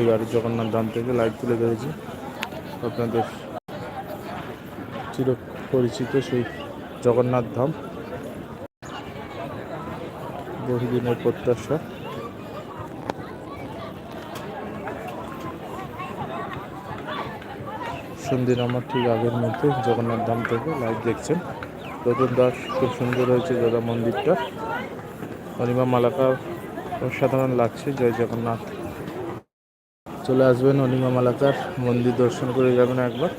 এবার জগন্নাথ ধাম থেকে লাইভ তুলে ধরেছি। আপনাদের চির পরিচিত সেই জগন্নাথ ধাম। বহুদিনের প্রত্যাশা। সন্ধ্যে আমার ঠিক আগের মধ্যে জগন্নাথ ধাম থেকে লাইভ দেখছেন। রতন দাস খুব সুন্দর হয়েছে দাদা মন্দিরটা। অনিমা মালাকার অসাধারণ লাগছে, জয় জগন্নাথ। চলে আসবেন অনিমা মালাকার, মন্দির দর্শন করে যাবেন একবার।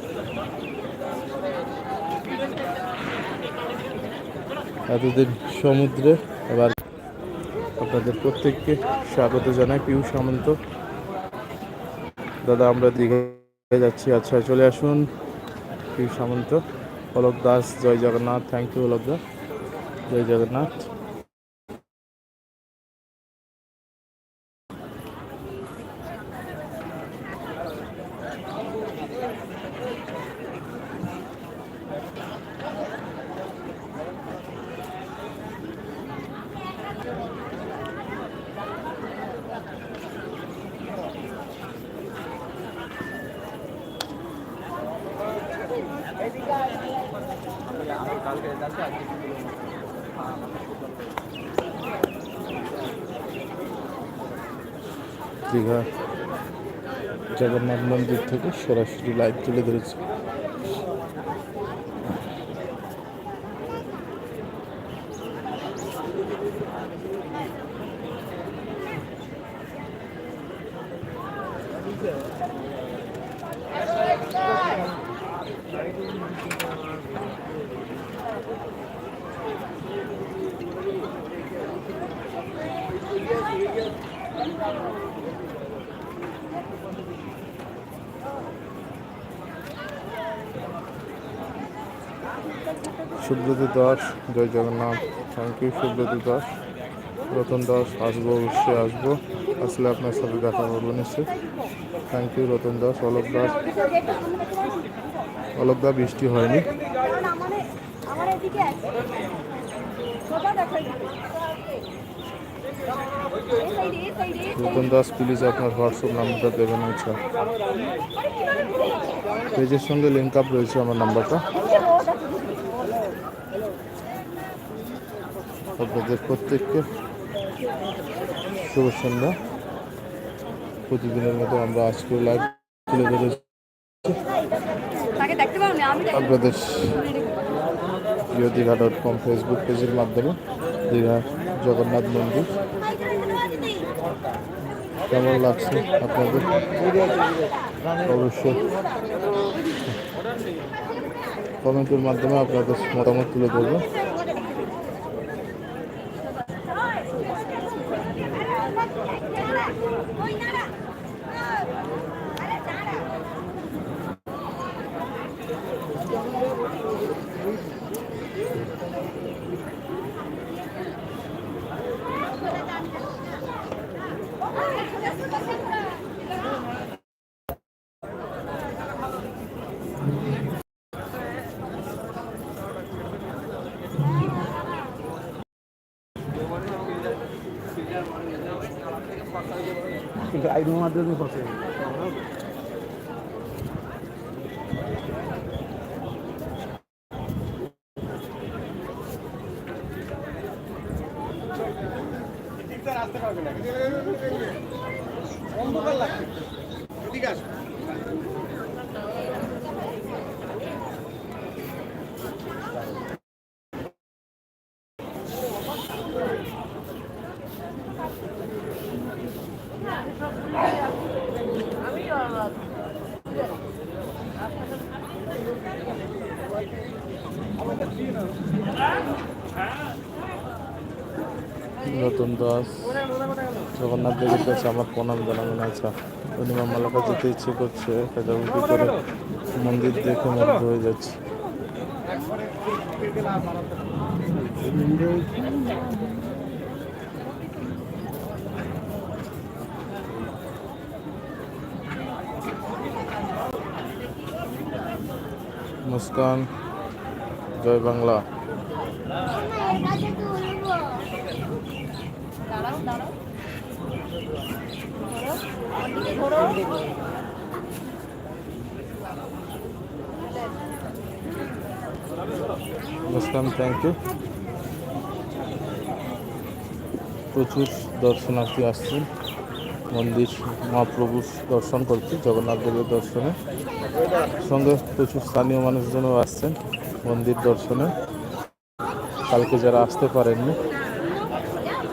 এতদিন সমুদ্রে, এবার আপনাদের প্রত্যেককে স্বাগত জানাই পিয়ুষ সামন্ত। দাদা, আমরা দীঘায় যাচ্ছি। আচ্ছা চলে আসুন পিউ সামন্ত। অলোক দাস, জয় জগন্নাথ। থ্যাংক ইউ অলোক দাস জয় জগন্নাথ দীঘা জগন্নাথ মন্দির থেকে সরাসরি লাইভ তুলে ধরেছি। সুব্রত দাস, জয় Jagannath. Thank you Subrata Das. Ratan Das, আসব, অবশ্যই আসব। আসলে আপনার সাথে দেখা করব নিশ্চয়ই। Thank you Ratan Das, Alok Das. Alok দা, বৃষ্টি হয়নি। রতন দাস প্লিজ আপনার হোয়াটসঅ্যাপ নাম্বারটা দেবেন আচ্ছা পেজের সঙ্গে লিঙ্ক আপ রয়েছে আমার নাম্বারটা আপনাদের প্রত্যেককে শুভ সন্ধ্যা। প্রতিদিনের মতো আমরা আজকে লাইভ তুলে ধরেছি। আপনাদের প্রিয় দীঘা ডট কম ফেসবুক পেজের মাধ্যমে দীঘা জগন্নাথ মন্দির। কেমন লাগছে আপনাদের? অবশ্যই কমেন্টের মাধ্যমে আপনাদের মতামত তুলে ধরবো। কিন্তু আইডির মাধ্যমে ফসে নতুন দাস। জগন্নাথ দেবের কাছে আমার প্রণাম জানাবেন আচ্ছা। পূর্ণিমা মালাকা যেতে ইচ্ছে করছে কাজাবুকি করে মন্দির দেখে মুগ্ধ হয়ে যাচ্ছে। মুস্কান। জয় বাংলা। মুসকান থ্যাংক ইউ প্রচুর দর্শনার্থী আসছেন। মন্দির মহাপ্রভুর দর্শন করতে জগন্নাথ দেবের দর্শনে। সঙ্গে প্রচুর স্থানীয় মানুষজনও আসছেন। মন্দির দর্শনে। কালকে যারা আসতে পারেননি,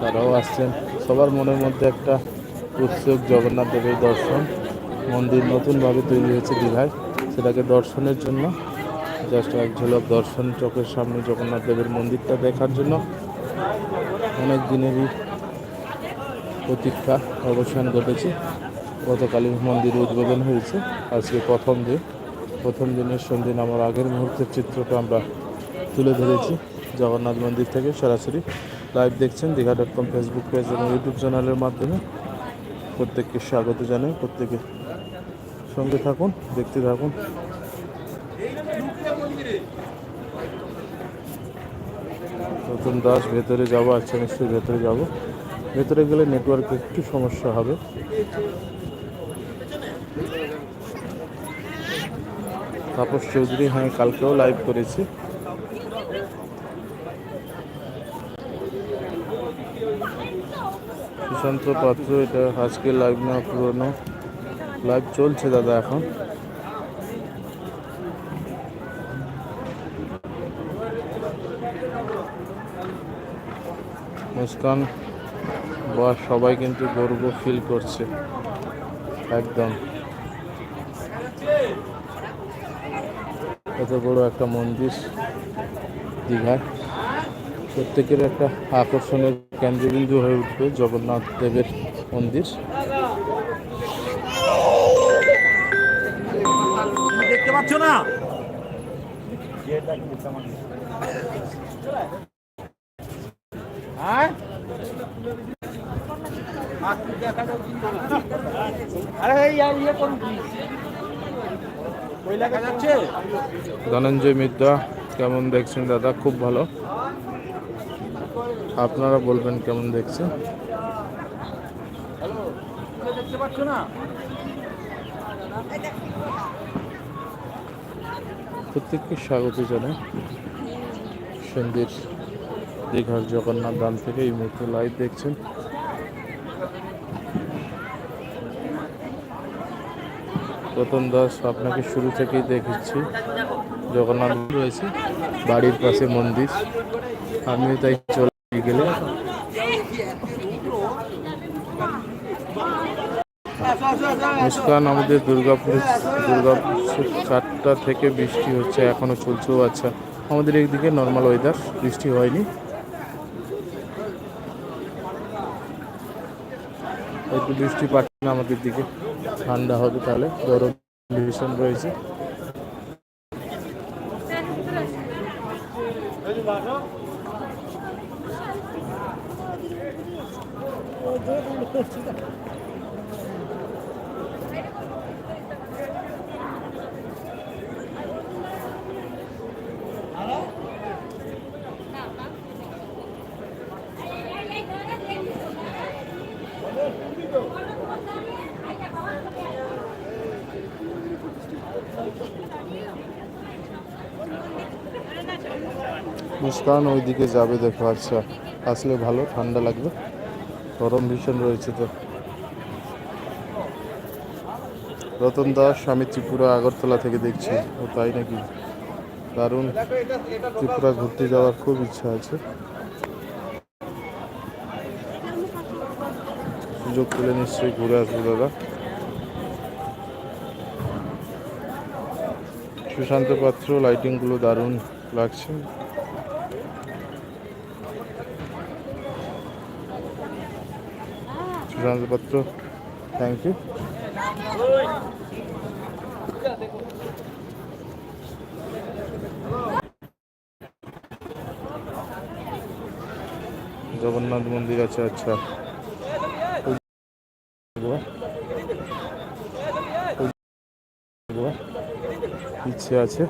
তারাও আসছেন। সবার মনের মধ্যে একটা উৎসুক জগন্নাথ দেবের দর্শন, মন্দির নতুনভাবে তৈরি হয়েছে দীঘায়। সেটাকে দর্শনের জন্য, জাস্ট এক ঝলক দর্শন চোখের সামনে জগন্নাথ দেবের মন্দিরটা দেখার জন্য। অনেক দিনেরই প্রতীক্ষা, অবসান ঘটেছে। গতকালই মন্দির উদ্বোধন হয়েছে। আজকে প্রথম দিন। প্রথম দিনের সন্ধ্যে আমার আগের মুহূর্তের চিত্রটা আমরা তুলে ধরেছি। জগন্নাথ মন্দির থেকে সরাসরি লাইভ দেখছেন Digha dot com Facebook page এবং ইউটিউব চ্যানেলের মাধ্যমে। প্রত্যেককে স্বাগত জানাই, প্রত্যেকে সঙ্গে থাকুন, দেখতে থাকুন। নতুন দাস ভেতরে যাব আচ্ছা নিশ্চয়ই ভেতরে যাব। ভেতরে গেলে নেটওয়ার্ক একটু সমস্যা হবে। তাপস চৌধুরী হ্যাঁ কালকেও লাইভ করেছি। সুশান্ত পাত্র, এটা আজকে লাইভ না, পুরনো। লাইভ চলছে দাদা এখন। মুস্কান, বা সবাই কিন্তু গর্ব ফিল করছে। একদম। এত বড় একটা মন্দির দীঘায় প্রত্যেকের একটা আকর্ষণের কেন্দ্রবিন্দু হয়ে উঠবে জগন্নাথ দেবের মন্দির। দেখতে পাচ্ছ না? আরে এই ইয়ে করুন ওই লাগা যাচ্ছে ধনঞ্জয় মিদ্যা কেমন দেখছেন দাদা? খুব ভালো। আপনারা বলবেন কেমন দেখছেন? দেখতে পাচ্ছ না? প্রত্যেককে স্বাগত জানাই। সন্ধ্যের দীঘার জগন্নাথ ধাম থেকে এই মুহূর্তে লাইভ দেখছেন। রতন দাস আপনাকে শুরু থেকেই দেখেছি। জগন্নাথ রয়েছে, বাড়ির পাশে মন্দির। আমিও তাই চলে গেলে মুস্কান, আমাদের দুর্গাপুর দুর্গাপুর চারটা থেকে বৃষ্টি হচ্ছে, এখনও চলছেও আচ্ছা। আমাদের এইদিকে নর্মাল ওয়েদার বৃষ্টি হয়নি। একটু বৃষ্টি পাচ্ছে না আমাদের দিকে। ঠান্ডা হবে তাহলে গরম ভীষণ রয়েছে। মুস্কান ওইদিকে যাবে দেখো আচ্ছা আসলে ভালো, ঠান্ডা লাগবে। গরম ভীষণ রয়েছে তো। রতন দাস আমি ত্রিপুরা, আগরতলা থেকে দেখছি। ও তাই নাকি? দারুণ। ত্রিপুরা ঘুরতে যাওয়ার খুব ইচ্ছা আছে। সুযোগ পেলে নিশ্চয়ই ঘুরে আসব, দাদা। সুশান্ত পাত্র লাইটিংগুলো দারুণ লাগছে। সুশান্ত থ্যাংক ইউ জগন্নাথ মন্দির আছে আচ্ছা। ইচ্ছে আছে।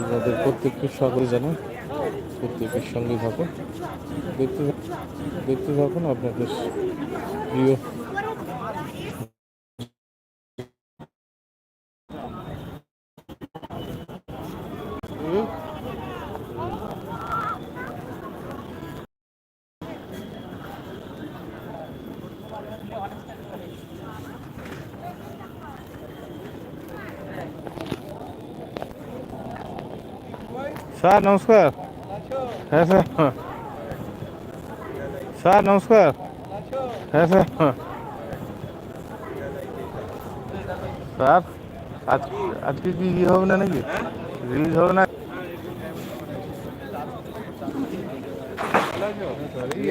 আপনাদের প্রত্যেককে স্বাগত জানাই। প্রত্যেকের সঙ্গে থাকুন। দেখতে দেখতে থাকুন আপনাদের প্রিয়। স্যার নমস্কার। হ্যাঁ স্যার স্যার নমস্কার হ্যাঁ স্যার স্যার আজ আজকে কি ইয়ে হবে না নাকি রিলিজ হবে না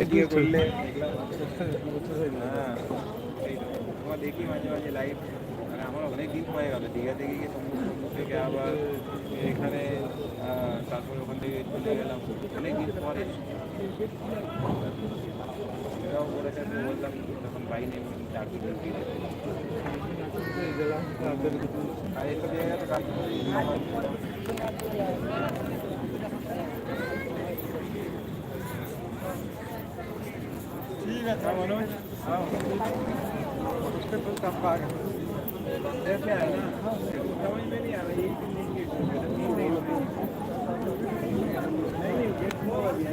দিয়ে করলে হ্যাঁ তোমার দেখি মাঝে মাঝে লাইভ মানে আমার অনেক দিন হয়ে গেল দীঘা থেকে গিয়ে সমুদ্র থেকে আবার এখানে আহ, তারপরে ওখান থেকে চলে গেলাম অনেক দিন পরে এরাও বলেছে আমি বললাম তখন বাইনে চাকরি ফিরে আর এইসব জায়গায় তো কাজ করে ठीक है था मनोज हाँ उसके तो कब आ गया ऐसे है ना समझ में नहीं आ रहा ये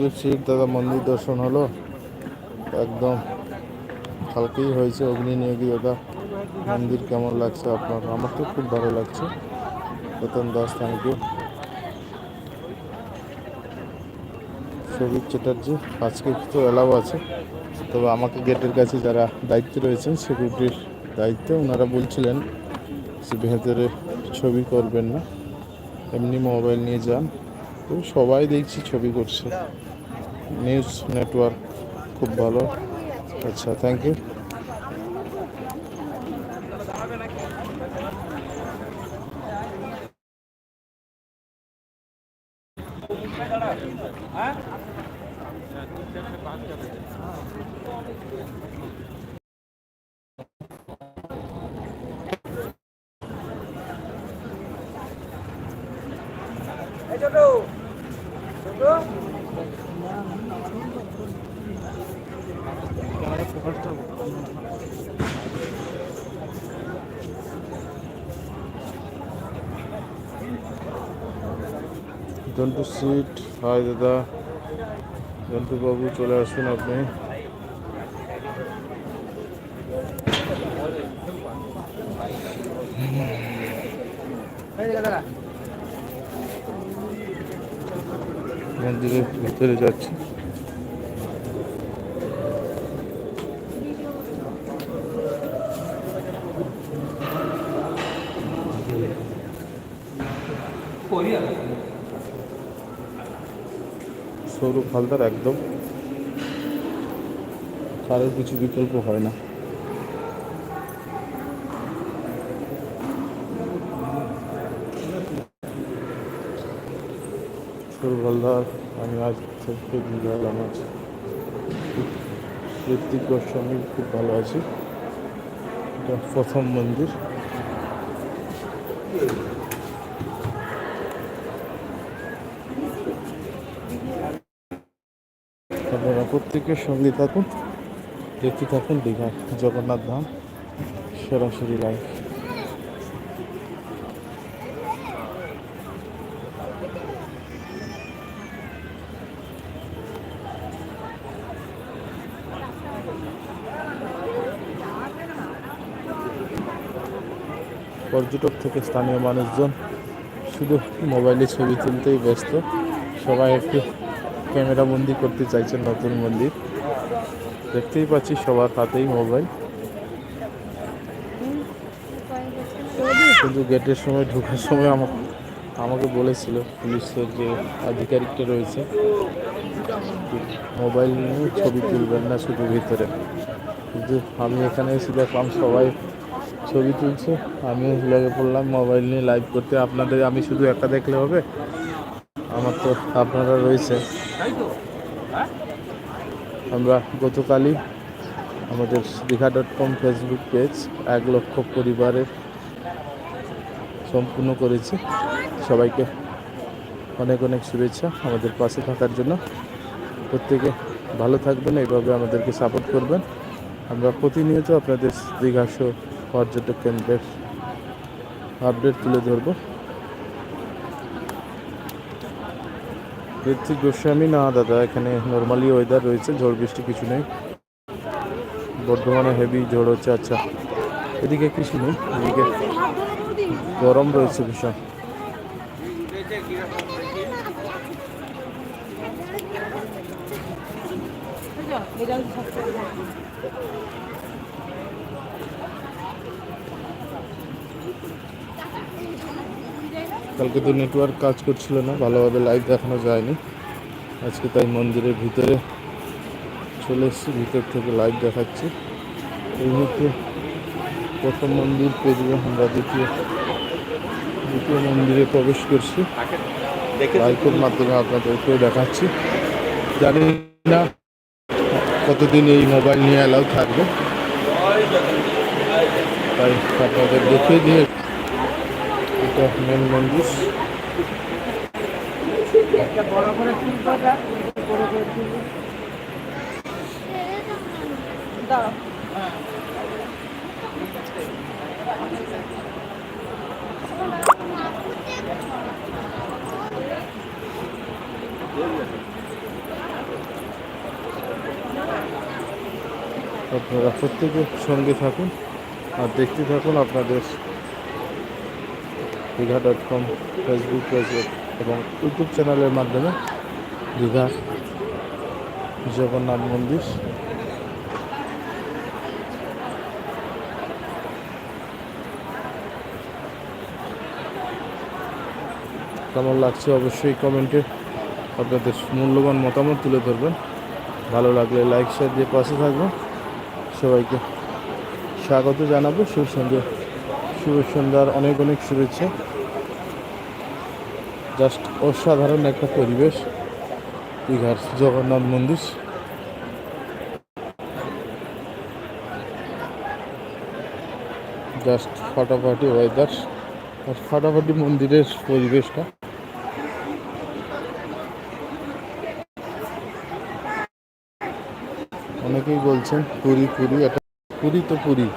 নবদ্বীপ শিব দাদা মন্দির দর্শন হলো। একদম হালকেই হয়েছে অগ্নি নিয়োগী দাদা। মন্দির কেমন লাগছে আপনার? আমার তো খুব ভালো লাগছে। রতন দাস থ্যাংক ইউ সৌভিক চ্যাটার্জি, আজকে তো এলাও আছে। তবে আমাকে গেটের কাছে যারা দায়িত্বে রয়েছেন সিকিউরিটির দায়িত্বে ওনারা বলছিলেন সে ভেতরে ছবি করবেন না। এমনি মোবাইল নিয়ে যান। তো সবাই দেখছি ছবি করছে। নিউজ নেটওয়ার্ক খুব ভালো। আচ্ছা thank you Jontu Sit hi দাদা জন্টু বাবু চলে আসুন আপনি মন্দিরের ভিতরে যাচ্ছি হালদার একদম। কারোর কিছু বিকল্প হয় না। আমি আজ থেকে বুঝে গেলাম আজ ঋত্বিক গোস্বামী, খুব ভালো আছি। এটা প্রথম মন্দির। সকলকে সঙ্গে থাকুন দেখতে থাকুন, দীঘা, জগন্নাথ ধাম, সরাসরি লাইফ পর্যটক থেকে স্থানীয় মানুষজন শুধু মোবাইলে ছবি তুলতেই ব্যস্ত, সবাই একটু ক্যামেরা বন্দি করতে চাইছেন নতুন মন্দির। দেখতেই পাচ্ছি সবার হাতেই মোবাইল। কিন্তু গেটের সময় ঢোকার সময় আমাকে আমাকে বলেছিল পুলিশের যে আধিকারিকটা রয়েছে। মোবাইল নিয়ে ছবি তুলবেন না শুধু ভিতরে। কিন্তু আমি এখানে এসে দেখলাম সবাই ছবি তুলছে। আমি লেগে পড়লাম মোবাইল নিয়ে লাইভ করতে। আপনাদের আমি শুধু একটা দেখলে হবে? আমার তো আপনারা রয়েছে। আমরা গতকালই আমাদের Digha dot com Facebook page এক লক্ষ পরিবারের সম্পূর্ণ করেছি। সবাইকে অনেক অনেক শুভেচ্ছা আমাদের পাশে থাকার জন্য। প্রত্যেকে ভালো থাকবেন, এইভাবে আমাদেরকে সাপোর্ট করবেন। আমরা প্রতিনিয়ত আপনাদের দীঘা শো পর্যটক কেন্দ্রের আপডেট তুলে ধরব। ঋত্বিক গোস্বামী। না, দাদা, এখানে নর্মালি ওয়েদার রয়েছে, ঝড় বৃষ্টি কিছু নেই। বর্ধমানে হেভি ঝড় হচ্ছে আচ্ছা। এদিকে কিছু নেই, এদিকে গরম রয়েছে ভীষণ। কালকে তো নেটওয়ার্ক কাজ করছিল না, ভালোভাবে লাইভ দেখানো যায়নি। আজকে তাই মন্দিরের ভিতরে চলে এসেছি, ভিতর থেকে লাইভ দেখাচ্ছি। এই মুহূর্তে প্রথম মন্দির পেরিয়ে আমরা দ্বিতীয় দ্বিতীয় মন্দিরে প্রবেশ করছি। লাইভের মাধ্যমে আপনাদেরকেও দেখাচ্ছি। জানি না কতদিন এই মোবাইল নিয়ে অ্যালাউ থাকবে। তাই আপনাদের দেখিয়ে দিয়ে এটা মেন মন্দির। আপনারা প্রত্যেকে সঙ্গে থাকুন আর দেখতে থাকুন আপনাদের Digha dot com Facebook page এবং ইউটিউব চ্যানেলের মাধ্যমে দীঘা জগন্নাথ মন্দির। কেমন লাগছে অবশ্যই কমেন্টে আপনাদের মূল্যবান মতামত তুলে ধরবেন। ভালো লাগলে লাইক শেয়ার দিয়ে পাশে থাকবেন। সবাইকে স্বাগত জানাব। শুভ সন্ধ্যা। শুভ সন্ধ্যার অনেক অনেক শুভেচ্ছা। জাস্ট অসাধারণ একটা পরিবেশ। দীঘার জগন্নাথ মন্দির। জাস্ট ফাটাফাটি ওয়েদার আর ফাটাফাটি মন্দিরের পরিবেশটা। অনেকেই বলছেন পুরী পুরী, এটা পুরী তো পুরী।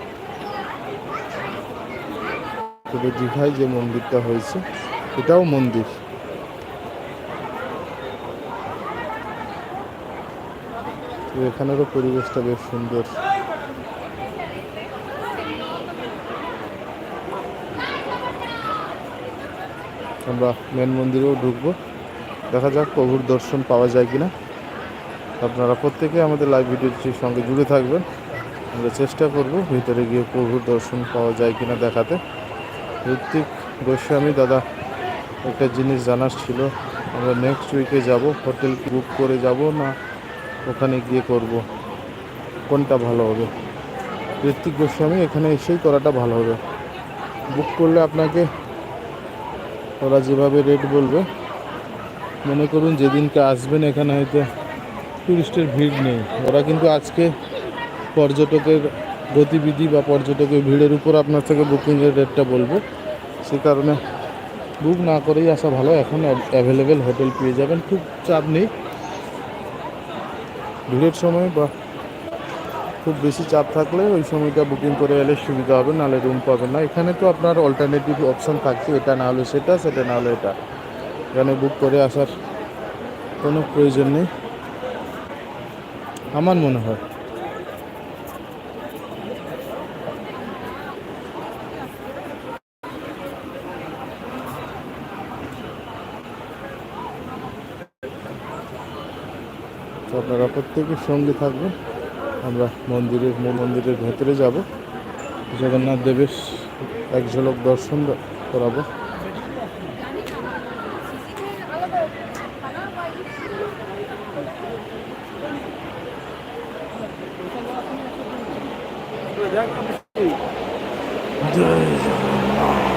দীঘায় যে মন্দিরটা হয়েছে, এটাও মন্দির। এখানেরও পরিবেশটা বেশ সুন্দর। আমরা মেন মন্দিরেও ঢুকবো। দেখা যাক প্রভুর দর্শন পাওয়া যায় কিনা। আপনারা প্রত্যেকে আমাদের লাইভ ভিডিওটির সঙ্গে জুড়ে থাকবেন। আমরা চেষ্টা করব ভিতরে গিয়ে প্রভুর দর্শন পাওয়া যায় কিনা দেখাতে। ঋত্বিক গোস্বামী, দাদা, একটা জিনিস জানার ছিল। আমরা নেক্সট উইকে যাব। হোটেল বুক করে যাব না ওখানে গিয়ে করব। কোনটা ভালো হবে? ঋত্বিক গোস্বামী, এখানে এসেই করাটা ভালো হবে। বুক করলে আপনাকে ওরা যেভাবে রেট বলবে। মনে করুন যেদিনকে আসবেন এখানে হয়তো টুরিস্টের ভিড় নেই। ওরা কিন্তু আজকে পর্যটকের গতিবিধি বা পর্যটকের ভিড়ের উপর আপনার থেকে বুকিংয়ের রেটটা বলবে। সে কারণে বুক না করেই আসা ভালো। এখন অ্যাভেলেবেল হোটেল পেয়ে যাবেন। খুব চাপ নেই। ভিড়ের সময় বা খুব বেশি চাপ থাকলে ওই সময়টা বুকিং করে এলে সুবিধা হবে, নাহলে রুম পাবেন না। এখানে তো আপনার অল্টারনেটিভ অপশান থাকছে, এটা না হলে সেটা সেটা না হলে এটা। এখানে বুক করে আসার কোনো প্রয়োজন নেই। আমার মনে হয়। আপনারা প্রত্যেকের সঙ্গে থাকবেন। আমরা মন্দিরের মূল মন্দিরের ভেতরে যাব। জগন্নাথ দেবের এক ঝলক দর্শন করাবো জয় জগন্নাথ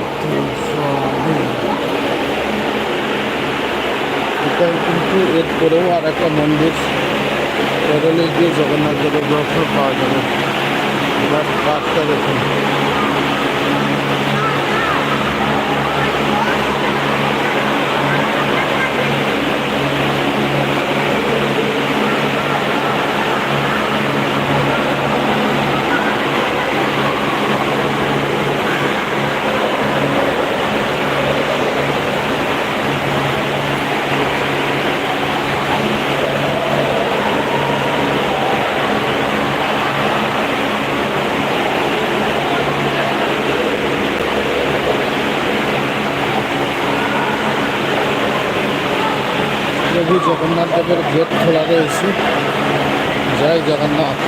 স্বামী এটাই কিন্তু এর পরেও আর একটা মন্দির পেরোলে গিয়ে জগন্নাথ দেবের দর্শন পাওয়া যাবে এবার কাজটা দেখুন প্রভু জগন্নাথ দেবের গেট খোলা রয়েছে। জয় জগন্নাথ।